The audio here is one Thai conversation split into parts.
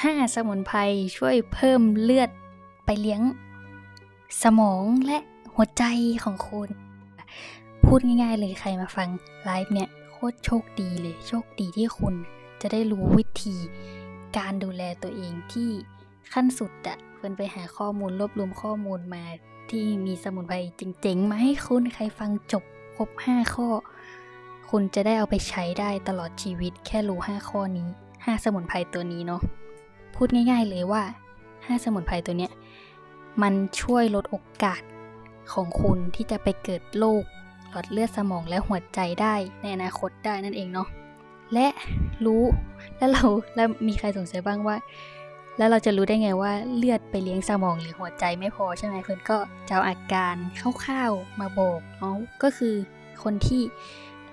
5 สมุนไพรช่วยเพิ่มเลือดไปเลี้ยง สมองและหัวใจของคุณ พูดง่าย ๆ เลยใครมาฟังไลฟ์เนี่ยโคตรโชคดีเลย โชคดีที่คุณจะได้รู้วิธีการดูแลตัวเองที่ขั้นสุดอะเพื่อนไปหาข้อมูลรวบรวมข้อมูลมาที่มีสมุนไพรเจ๋งๆ มาให้คุณใครฟังจบครบ 5 ข้อ คุณจะได้เอาไปใช้ได้ตลอดชีวิตแค่รู้ 5 ข้อนี้ 5 สมุนไพรตัวนี้เนาะ พูดง่าย ๆ เลยว่า 5 สมุนไพรตัวเนี้ย มันช่วยลดโอกาสของคุณที่จะไปเกิดโรคหลอดเลือดสมองและหัวใจได้ในอนาคตได้นั่นเองเนาะ และรู้แล้วเราแล้วมีใครสงสัยบ้างว่า แล้วเราจะรู้ได้ไงว่าเลือดไปเลี้ยงสมองหรือหัวใจไม่พอใช่ไหมเพื่อนก็จะเอาอาการคร่าวๆมาบอกเนาะก็คือคนที่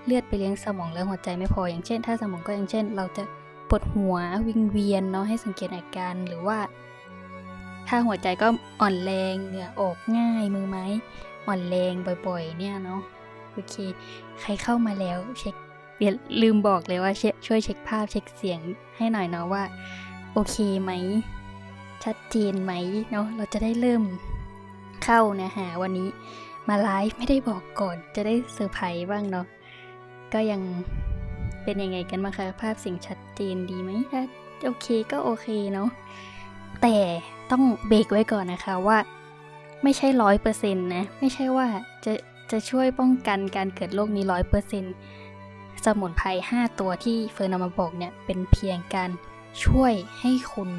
เลือดไปเลี้ยงสมองและหัวใจไม่พออย่างเช่น ถ้าสมองก็อย่างเช่น เราจะ ปวดหัววิงเวียนเนาะให้สังเกตอาการหรือว่า ถ้าหัวใจก็อ่อนแรงเหงื่อออกง่ายมือไม้อ่อนแรงบ่อยๆ เนี่ยเนาะโอเค ใครเข้ามาแล้วเช็คลืมบอกเลยว่าชช่วยเช็คภาพเช็คเสียงให้หน่อยเนาะว่า โอเคไหม ชัดเจนไหมเนาะเราจะได้เริ่มเข้าเนื้อหาวันนี้มาไลฟ์ไม่ได้บอกก่อนจะได้เซอร์ไพรส์บ้างเนาะก็ยัง เป็นยังไงกันบ้างคะ ภาพเสียงชัดเจนดีไหมถ้าโอเคก็โอเคเนาะ แต่ต้องเบรกไว้ก่อนนะคะว่า ไม่ใช่ร้อยเปอร์เซ็นต์นะ ไม่ใช่ว่าจะจะช่วยป้องกันการเกิดโรคนี้ร้อยเปอร์เซ็นต์สมุนไพร 5 ตัวที่เฟิร์นเอามาบอกเนี่ย เป็นเพียงการช่วยให้คุณ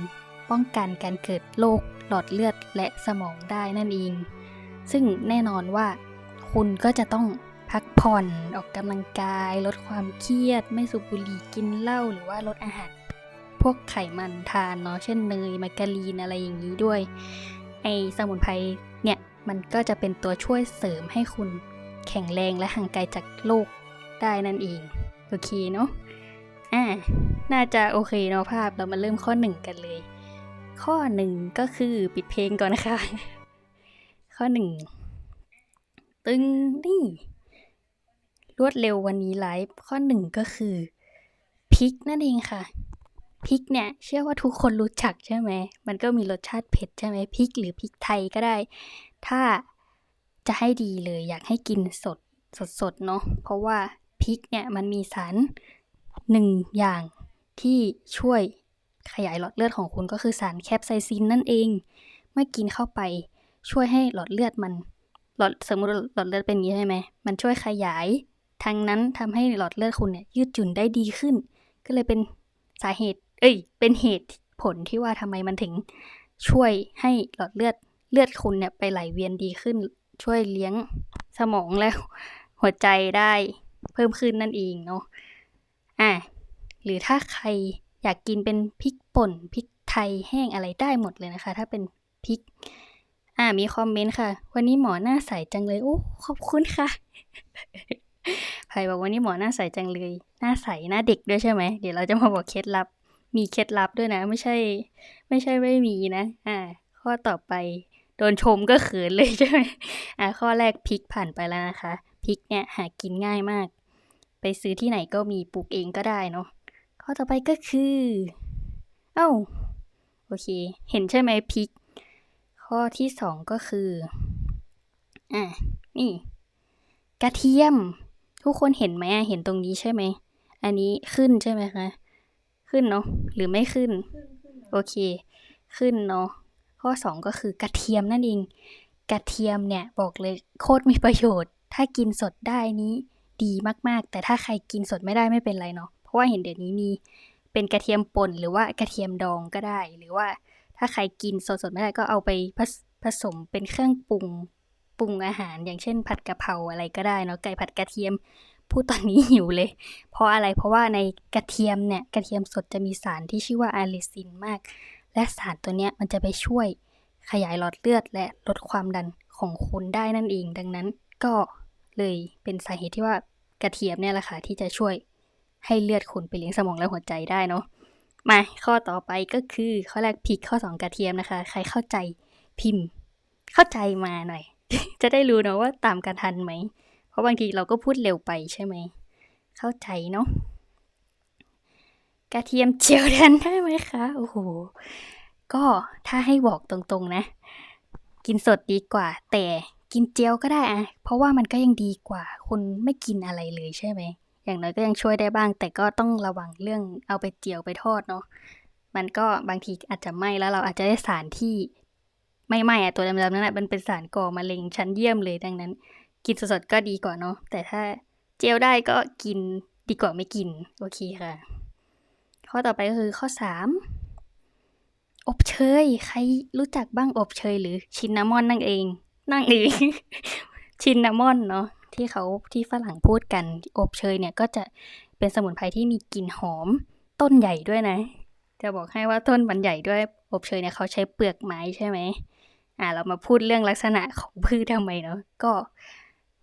ป้องกันการเกิดโรคหลอดเลือดและสมองได้นั่นเอง ซึ่งแน่นอนว่าคุณก็จะต้อง พักผ่อนออกกำลังกาย ลดความเครียด ไม่สูบบุหรี่กินเหล้าหรือว่าลดอาหาร พวกไขมันทานเนาะเช่นเนยมาการีนอะไรอย่างนี้ด้วย ไอสมุนไพรเนี่ย มันก็จะเป็นตัวช่วยเสริมให้คุณแข็งแรงและห่างไกลจากโรคได้นั่นเอง โอเคเนาะอ่าน่าจะโอเคเนาะภาพเรามาเริ่มข้อหนึ่งกันเลย ข้อหนึ่งก็คือปิดเพลงก่อนนะคะ ข้อหนึ่งตึงนี่ รวดเร็ววันนี้ไลฟ์ข้อหนึ่งก็คือพริกนั่นเองค่ะพริกเนี่ยเชื่อว่าทุกคนรู้จักใช่ไหมมันก็มีรสชาติเผ็ดใช่ไหมพริกหรือพริกไทยก็ได้ ถ้าจะให้ดีเลยอยากให้กินสดสดๆเนาะเพราะว่าพริกเนี่ยมันมีสารหนึ่งอย่างที่ช่วยขยายหลอดเลือดของคุณก็คือสารแคปไซซินนั่นเอง เมื่อกินเข้าไปช่วยให้หลอดเลือดมันหลอดสมมติหลอดเลือดเป็นอย่างนี้ใช่ไหมมันช่วยขยาย ทางนั้นทำให้หลอดเลือดคุณเนี่ยยืดหยุ่นได้ดีขึ้น ก็เลยเป็นสาเหตุ เอ้ย เป็นเหตุผลที่ว่าทำไมมันถึงช่วยให้หลอดเลือดเลือดคุณเนี่ยไปไหลเวียนดีขึ้น ช่วยเลี้ยงสมองแล้ว หัวใจได้เพิ่มขึ้นนั่นเองเนาะอะหรือถ้าใครอยากกินเป็นพริกป่นพริกไทยแห้งอะไรได้หมดเลยนะคะ ถ้าเป็นพริก อ่ามีคอมเมนต์ค่ะ วันนี้หมอหน้าใสจังเลย โอ้ขอบคุณค่ะ ใครบอกวันนี้หมอหน้าใสจังเลย หน้าใสหน้าเด็กด้วยใช่ไหม เดี๋ยวเราจะมาบอกเคล็ดลับ มีเคล็ดลับด้วยนะ ไม่ใช่ ไม่ใช่ไม่มีนะ อ่า ข้อต่อไป โดนชมก็เขินเลยใช่ไหมอ่าข้อแรกพริกผ่านไปแล้วนะคะพริกเนี่ยหากินง่ายมาก ไปซื้อที่ไหนก็มีปลูกเองก็ได้เนาะข้อต่อไปก็คือ เอ้า โอเค เห็นใช่ไหมพริก ข้อที่สองก็คือ อะนี่ กระเทียม ทุกคนเห็นไหมเห็นตรงนี้ใช่ไหม อันนี้ขึ้นใช่ไหมคะ ขึ้นเนาะ หรือไม่ขึ้น โอเค ขึ้นเนาะ ข้อสองก็คือกระเทียมนั่นเอง กระเทียมเนี่ยบอกเลยโคตรมีประโยชน์ ถ้ากินสดได้นี้ดีมากๆ แต่ถ้าใครกินสดไม่ได้ไม่เป็นไรเนาะ เพราะว่าเห็นเดี๋ยวนี้มีเป็นกระเทียมป่นหรือว่ากระเทียมดองก็ได้ หรือว่าถ้าใครกินสดๆไม่ได้ก็เอาไปผสมเป็นเครื่องปรุง ปรุงอาหารอย่างเช่น ผัดกะเพราอะไรก็ได้เนาะไก่ผัดกระเทียมพูดตอนนี้หิวเลย เพราะอะไรเพราะว่าในกระเทียมเนี่ยกระเทียมสดจะมีสารที่ชื่อว่าอาลิซินมาก และสารตัวเนี้ยมันจะไปช่วยขยายหลอดเลือดและลดความดันของคุณได้นั่นเอง ดังนั้นก็เลยเป็นสาเหตุที่ว่ากระเทียมเนี่ยแหละค่ะที่จะช่วยให้เลือดคุณไปเลี้ยงสมองและหัวใจได้เนาะมาข้อต่อไปก็คือข้อแรกพริกข้อสองกระเทียมนะคะ ใครเข้าใจพิมพ์ เข้าใจมาหน่อย จะได้รู้เนาะว่าตามกันทันไหม เพราะบางทีเราก็พูดเร็วไปใช่ไหม เข้าใจเนาะ กระเทียมเจียวแทนได้ไหมคะ โอ้โห ก็ถ้าให้บอกตรงๆนะ กินสดดีกว่า แต่กินเจียวก็ได้อะ เพราะว่ามันก็ยังดีกว่าคุณไม่กินอะไรเลยใช่ไหม อย่างน้อยก็ยังช่วยได้บ้าง แต่ก็ต้องระวังเรื่องเอาไปเจียวไปทอดเนาะ มันก็บางทีอาจจะไหม้แล้วเราอาจจะได้สารที่ ไม่ไม้อะตัวดำๆนั่นแหละมันเป็นสารก่อมะเร็งชั้นเยี่ยมเลยดังนั้น กินสดๆก็ดีกว่าเนาะแต่ถ้าเจียวได้ก็กินดีกว่าไม่กิน โอเคค่ะ ข้อต่อไปก็คือข้อสามอบเชย ใครรู้จักบ้างอบเชยหรือชินนามอนนั่นเอง นั่งเองชินนามอนเนาะที่เขาที่ฝรั่งพูดกันอบเชยเนี่ยก็จะเป็นสมุนไพรที่มีกลิ่นหอมต้นใหญ่ด้วยนะ จะบอกให้ว่าต้นมันใหญ่ด้วย อบเชยเนี่ยเขาใช้เปลือกไม้ใช่ไหม อ่าเรามาพูดเรื่องลักษณะของพืชทำไมเนาะก็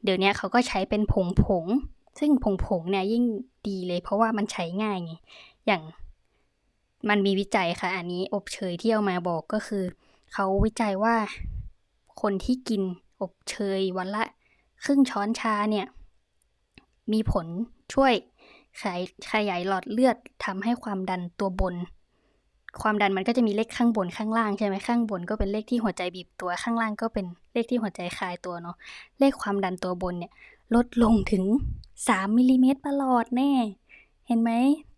เดี๋ยวนี้เขาก็ใช้เป็นผงผง ซึ่งผงผงเนี่ยยิ่งดีเลย เพราะว่ามันใช้ง่ายไงอย่างมันมีวิจัยค่ะ อันนี้อบเชยที่เอามาบอกก็คือ เขาวิจัยว่าคนที่กินอบเชยวันละ ครึ่งช้อนชาเนี่ย มีผลช่วยขยายขยายหลอดเลือดทำให้ความดันตัวบน ความดันมันก็จะมีเลขข้างบนข้างล่างใช่ไหมข้างบนก็เป็นเลขที่หัวใจบีบตัวข้างล่างก็เป็นเลขที่หัวใจคลายตัวเนาะเลขความดันตัวบนเนี่ยลดลงถึง 3มิลลิเมตรประหลอดแน่ เห็นไหม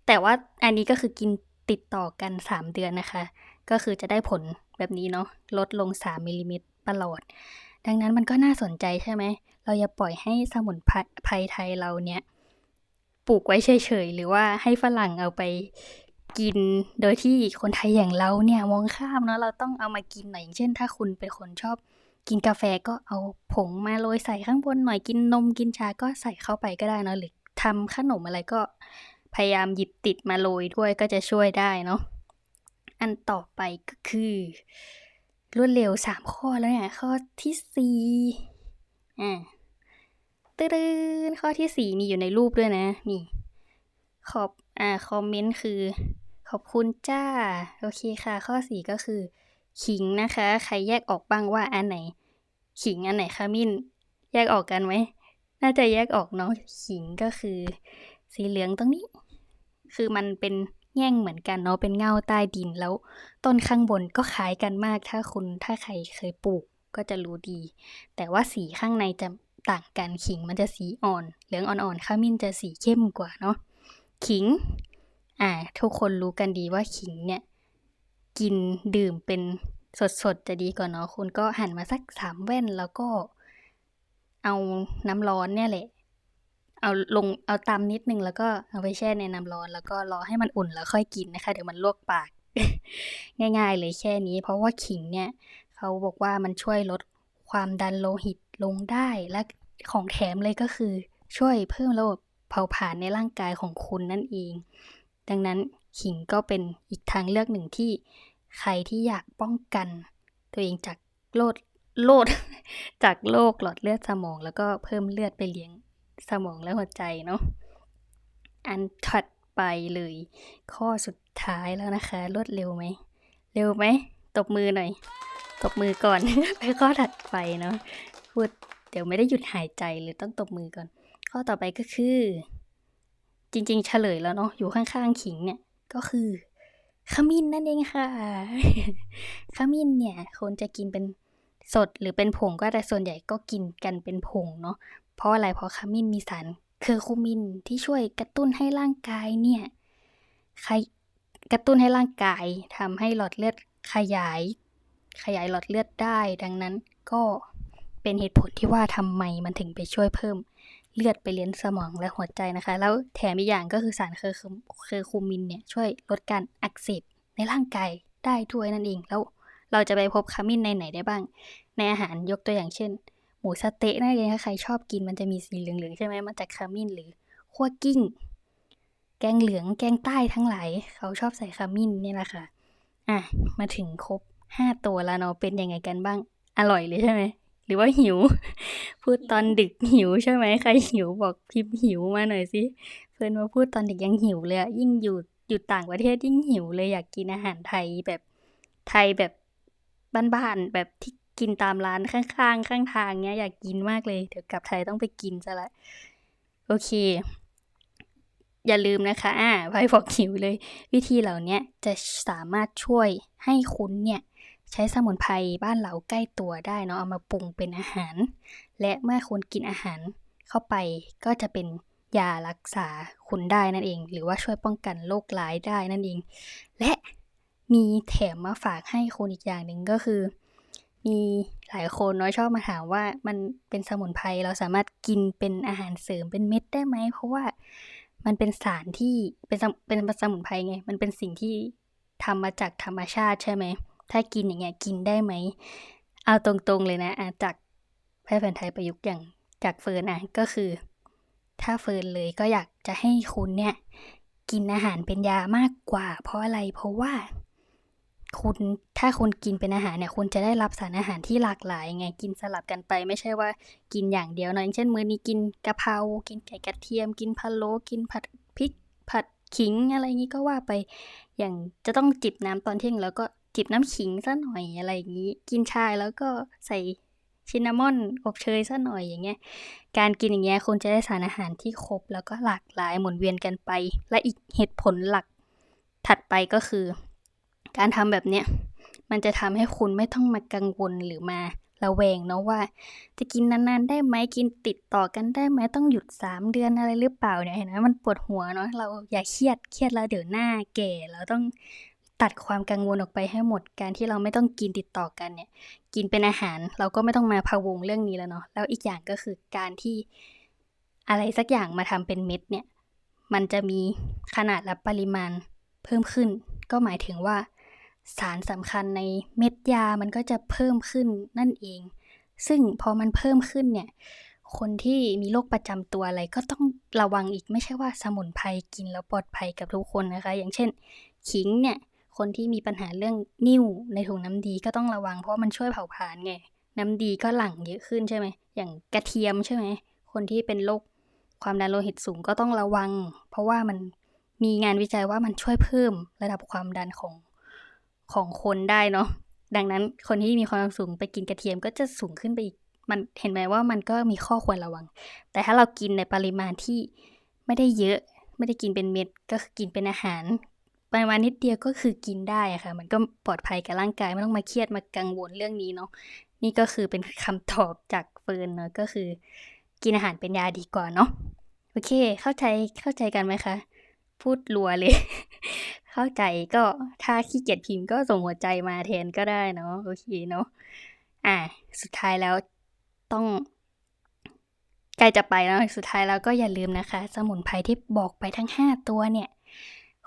แต่ว่าอันนี้ก็คือกินติดต่อกัน 3 เดือนนะคะ ก็คือจะได้ผลแบบนี้เนาะลดลง 3มิลลิเมตรประหลอด ดังนั้นมันก็น่าสนใจใช่ไหม เราอย่าปล่อยให้สมุนไพรไทยเราเนี่ย ปลูกไว้เฉยๆ หรือว่าให้ฝรั่งเอาไป กินโดยที่คนไทยอย่างเราเนี่ยมองข้ามเนาะเราต้องเอามากินหน่อยอย่างเช่น ถ้าคุณเป็นคนชอบกินกาแฟก็เอาผงมาโรยใส่ข้างบนหน่อยกินนมกินชาก็ใส่เข้าไปก็ได้เนาะหรือทำขนมอะไรก็พยายามหยิบติดมาโรยด้วยก็จะช่วยได้เนาะอันต่อไปก็คือ รวดเร็วสามข้อแล้วเนี่ยข้อที่สี่อ่าตื้นข้อที่สี่มีอยู่ในรูปด้วยนะนี่ขอบ อ่าคอมเมนต์คือ ขอบคุณจ้า โอเคค่ะ ข้อสี่ก็คือ ขิงนะคะ ใครแยกออกบ้างว่าอันไหน ขิงอันไหนขมิ้นแยกออกกันไหมน่าจะแยกออกเนาะขิงก็คือ สีเหลืองตรงนี้ คือมันเป็นแง่งเหมือนกันเนาะเป็นเงาใต้ดินแล้ว ต้นข้างบนก็คล้ายกันมากถ้าคุณถ้าใครเคยปลูกก็จะรู้ดี แต่ว่าสีข้างในจะต่างกันขิงมันจะสีอ่อน เหลืองอ่อนๆข้ามิ้นจะสีเข้มกว่าเนาะ ขิง อ่า ทุกคนรู้กันดีว่าขิงเนี่ย กินดื่มเป็นสดๆ จะดีกว่าเนาะคุณก็หั่นมาสักสามแว่นแล้วก็ เอาน้ำร้อนเนี่ยแหละ เอาลงเอาตำนิดนึงแล้วก็เอาไปแช่ในน้ำร้อนแล้วก็รอให้มันอุ่นแล้วค่อยกินนะคะ เดี๋ยวมันลวกปาก ง่าย ๆ เลยแค่นี้ เพราะว่าขิงเนี่ยเขาบอกว่ามันช่วยลดความดันโลหิตลงได้และของแถมเลยก็คือช่วยเพิ่มระบบ เผาผลาญในร่างกายของคุณนั่นเอง ดังนั้นขิงก็เป็นอีกทางเลือกหนึ่งที่ใครที่อยากป้องกัน ตัวเองจากโรคโรคจากโรคหลอดเลือดสมอง แล้วก็เพิ่มเลือดไปเลี้ยงสมองและหัวใจเนาะอันถัดไปเลย ข้อสุดท้ายแล้วนะคะ รวดเร็วไหม เร็วไหม ตบมือหน่อย ตบมือก่อน ไปข้อถัดไปเนาะพูดเดี๋ยวไม่ได้หยุดหายใจเลยต้องตบมือก่อน ข้อต่อไปก็คือ จริงๆเฉลยแล้วเนาะอยู่ข้างๆขิงเนี่ยก็คือขมิ้นนั่นเองค่ะ ขมิ้นเนี่ยคนจะกินเป็นสดหรือเป็นผงก็แต่ส่วนใหญ่ก็กินกันเป็นผงเนาะเพราะอะไรเพราะขมิ้นมีสารเคอร์คูมินที่ช่วยกระตุ้นให้ร่างกายเนี่ยกระตุ้นให้ร่างกายทำให้หลอดเลือดขยาย ขยายหลอดเลือดได้ ดังนั้นก็เป็นเหตุผลที่ว่าทำไมมันถึงไปช่วยเพิ่ม เลือดไปเลี้ยงสมองและหัวใจนะคะ แล้วแถมอีกอย่างก็คือสารเคอร์เคอร์คูมินเนี่ยช่วยลดการอักเสบในร่างกายได้ด้วยนั่นเอง แล้วเราจะไปพบขมิ้นในไหนได้บ้าง ในอาหารยกตัวอย่างเช่น หมูสะเต๊ะนั่นเองถ้าใครชอบกินมันจะมีสีเหลืองๆใช่ไหมมาจากขมิ้นหรือขั่วกิ้ง แกงเหลืองแกงใต้ทั้งหลายเขาชอบใส่ขมิ้นนี่แหละค่ะอะมาถึงครบห้าตัวแล้วเนาะเป็นยังไงกันบ้างอร่อยเลยใช่ไหม หรือว่าหิว พูดตอนดึกหิวใช่ไหมใครหิวบอกพิมพ์หิวมาหน่อยสิเพื่อนมาพูดตอนดึกยังหิวเลยยิ่งอยู่อยู่ต่างประเทศยิ่งหิวเลยอยากกินอาหารไทยแบบไทยแบบบ้านๆแบบที่กินตามร้านข้างๆ ข้างทางเนี้ยอยากกินมากเลยเดี๋ยวกลับไทยต้องไปกินซะละโอเค อย่าลืมนะคะอ่าไพ่บอกหิวเลย วิธีเหล่านี้จะสามารถช่วยให้คุณเนี่ย ใช้สมุนไพรบ้านเราใกล้ตัวได้เนาะเอามาปรุงเป็นอาหาร และเมื่อคุณกินอาหารเข้าไปก็จะเป็นยารักษาคุณได้นั่นเอง หรือว่าช่วยป้องกันโรคร้ายได้นั่นเอง และมีแถมมาฝากให้คุณอีกอย่างหนึ่งก็คือ มีหลายคนเน้อยชอบมาถามว่ามันเป็นสมุนไพรเราสามารถกินเป็นอาหารเสริมเป็นเม็ดได้ไหม เพราะว่ามันเป็นสารที่เป็นเป็นสมุนไพรไง มันเป็นสิ่งที่ทำมาจากธรรมชาติใช่ไหม ถ้ากินอย่างเงี้ยกินได้ไหม เอาตรงๆเลยนะอะจากแพทย์แผนไทยประยุกต์อย่างจากเฟิร์นอะก็คือ ถ้าเฟิร์นเลยก็อยากจะให้คุณเนี่ย กินอาหารเป็นยามากกว่า เพราะอะไรเพราะว่า คุณถ้าคุณกินเป็นอาหารเนี่ย คุณจะได้รับสารอาหารที่หลากหลายไงกินสลับกันไป ไม่ใช่ว่ากินอย่างเดียวเนาะอย่างเช่น มื้อนี้กินกะเพรากินไก่กระเทียม กินพะโล้กินผัดพริกผัดขิงอะไรงนี้ก็ว่าไป อย่างจะต้องจิบน้ำตอนเที่ยงแล้วก็ จิบน้ำขิงซะหน่อยอะไรอย่างนี้ กินชาแล้วก็ใส่ชินนามอนอบเชยซะหน่อยอย่างเงี้ย การกินอย่างเงี้ยคุณจะได้สารอาหารที่ครบแล้วก็หลากหลายหมุนเวียนกันไป และอีกเหตุผลหลักถัดไปก็คือ การทำแบบเนี้ยมันจะทำให้คุณไม่ต้องมากังวลหรือมาระแวงเนาะว่า จะกินนานๆ ได้ไหมกินติดต่อกันได้ไหมต้องหยุด 3 เดือนอะไรหรือเปล่าเนี่ยเห็นไหมมันปวดหัวเนาะเราอย่าเครียดเครียดแล้วเดี๋ยวหน้าแก่เราต้อง ตัดความกังวลออกไปให้หมดการที่เราไม่ต้องกินติดต่อกันเนี่ย กินเป็นอาหารเราก็ไม่ต้องมาพะวงเรื่องนี้แล้วเนาะแล้วอีกอย่างก็คือการที่อะไรสักอย่างมาทำเป็นเม็ดเนี่ย มันจะมีขนาดและปริมาณเพิ่มขึ้น ก็หมายถึงว่า สารสำคัญในเม็ดยามันก็จะเพิ่มขึ้นนั่นเอง ซึ่งพอมันเพิ่มขึ้นเนี่ยคนที่มีโรคประจำตัวอะไรก็ต้องระวังอีกไม่ใช่ว่าสมุนไพรกินแล้วปลอดภัยกับทุกคนนะคะ อย่างเช่น ขิงเนี่ย คนที่มีปัญหาเรื่องนิ่วในถุงน้ำดีก็ต้องระวังเพราะมันช่วยเผาผลาญไง น้ำดีก็หลั่งเยอะขึ้นใช่ไหม อย่างกระเทียมใช่ไหม คนที่เป็นโรคความดันโลหิตสูงก็ต้องระวัง เพราะว่ามันมีงานวิจัยว่ามันช่วยเพิ่มระดับความดันของของคนได้เนาะ ดังนั้นคนที่มีความดันสูงไปกินกระเทียมก็จะสูงขึ้นไปอีก มันเห็นไหมว่ามันก็มีข้อควรระวัง แต่ถ้าเรากินในปริมาณที่ไม่ได้เยอะ ไม่ได้กินเป็นเม็ด ก็คือกินเป็นอาหาร ปริมาณนิดเดียวก็คือกินได้ค่ะ มันก็ปลอดภัยกับร่างกายไม่ต้องมาเครียดมากังวลเรื่องนี้เนาะนี่ก็คือเป็นคำตอบจากเฟิร์นเนาะก็คือ กินอาหารเป็นยาดีกว่าเนาะโอเค เข้าใจเข้าใจกันไหมคะ พูดรัวเลย เข้าใจก็ถ้าขี้เกียจพิมพ์ก็ส่งหัวใจมาแทนก็ได้เนาะโอเคเนาะอะสุดท้ายแล้วต้องใกล้จะไปแล้วสุดท้ายแล้วก็อย่าลืมนะคะ สมุนไพรที่บอกไปทั้ง 5 ตัวเนี่ย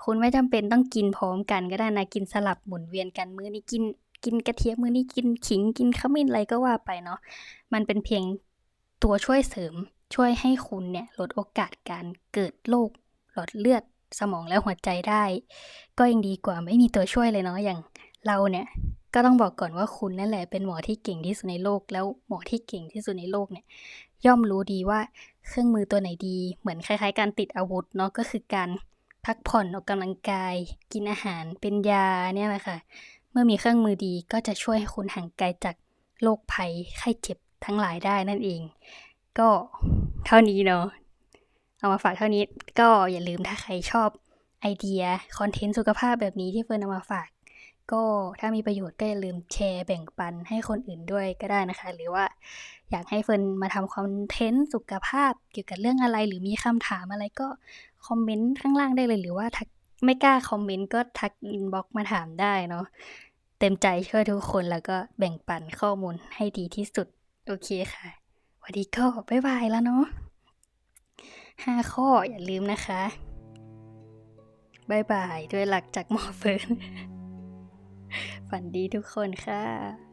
คุณไม่จำเป็นต้องกินพร้อมกันก็ได้นะกินสลับหมุนเวียนกันมื้อนี้กินกินกระเทียมมื้อนี้กินขิงกินขมิ้นอะไรก็ว่าไปเนาะมันเป็นเพียงตัวช่วยเสริมช่วยให้คุณเนี่ยลดโอกาสการเกิดโรคหลอดเลือดสมองและหัวใจได้ ก็ยังดีกว่าไม่มีตัวช่วยเลยเนาะอย่างเราเนี่ยก็ต้องบอกก่อนว่าคุณนั่นแหละเป็นหมอที่เก่งที่สุดในโลก แล้วหมอที่เก่งที่สุดในโลกเนี่ย ย่อมรู้ดีว่าเครื่องมือตัวไหนดี เหมือนคล้ายๆ การติดอาวุธเนาะก็คือการ พักผ่อนออกกำลังกาย กินอาหารเป็นยาเนี่ยแหละค่ะ เมื่อมีเครื่องมือดีก็จะช่วยให้คุณห่างไกลจากโรคภัยไข้เจ็บทั้งหลายได้นั่นเอง ก็เท่านี้เนาะเอามาฝากเท่านี้ก็อย่าลืมถ้าใครชอบไอเดีย คอนเทนต์สุขภาพแบบนี้ที่เฟิร์นเอามาฝาก ก็ถ้ามีประโยชน์ก็อย่าลืมแชร์แบ่งปันให้คนอื่นด้วยก็ได้นะคะ หรือว่าอยากให้เฟิร์นมาทำคอนเทนต์สุขภาพเกี่ยวกับเรื่องอะไร หรือมีคำถามอะไรก็คอมเมนต์ข้างล่างได้เลย หรือว่าทักไม่กล้าคอมเมนต์ก็ทักอินบ็อกมาถามได้เนาะเต็มใจช่วยทุกคนแล้วก็แบ่งปันข้อมูลให้ดีที่สุด โอเคค่ะ วันนี้ก็บ๊ายบายแล้วเนาะห้าข้ออย่าลืมนะคะบายบายด้วยหลักจากหมอเฟิร์น ฝันดีทุกคนค่ะ